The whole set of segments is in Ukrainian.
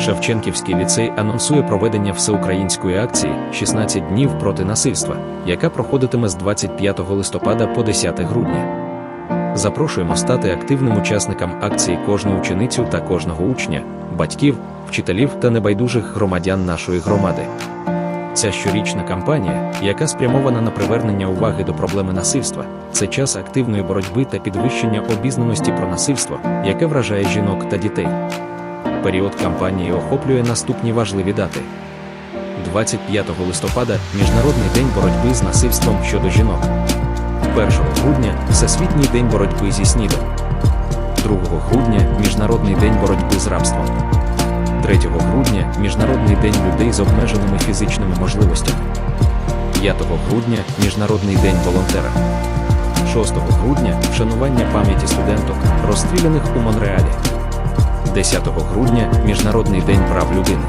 Шевченківський ліцей анонсує проведення всеукраїнської акції «16 днів проти насильства, яка проходитиме з 25 листопада по 10 грудня. Запрошуємо стати активним учасникам акції кожну ученицю та кожного учня, батьків, вчителів та небайдужих громадян нашої громади. Ця щорічна кампанія, яка спрямована на привернення уваги до проблеми насильства, це час активної боротьби та підвищення обізнаності про насильство, яке вражає жінок та дітей. Період кампанії охоплює наступні важливі дати. 25 листопада Міжнародний день боротьби з насильством щодо жінок. 1 грудня Всесвітній день боротьби зі СНІДом. 2 грудня Міжнародний день боротьби з рабством. 3 грудня Міжнародний день людей з обмеженими фізичними можливостями. 5 грудня Міжнародний день волонтера. 6 грудня вшанування пам'яті студенток, розстріляних у Монреалі. 10 грудня Міжнародний день прав людини.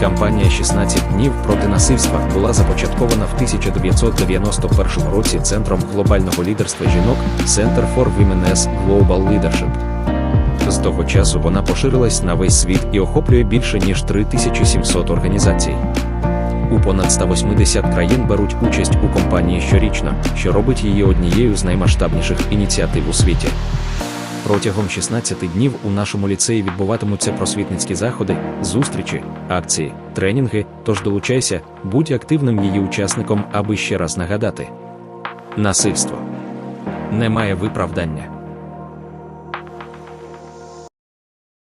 Кампанія «16 днів проти насильства була започаткована в 1991 році Центром глобального лідерства жінок Center for Women's Global Leadership. З того часу вона поширилась на весь світ і охоплює більше ніж 3700 організацій. У понад 180 країн беруть участь у кампанії щорічно, що робить її однією з наймасштабніших ініціатив у світі. Протягом 16 днів у нашому ліцеї відбуватимуться просвітницькі заходи, зустрічі, акції, тренінги. Тож долучайся, будь активним її учасником, аби ще раз нагадати: насильство немає виправдання.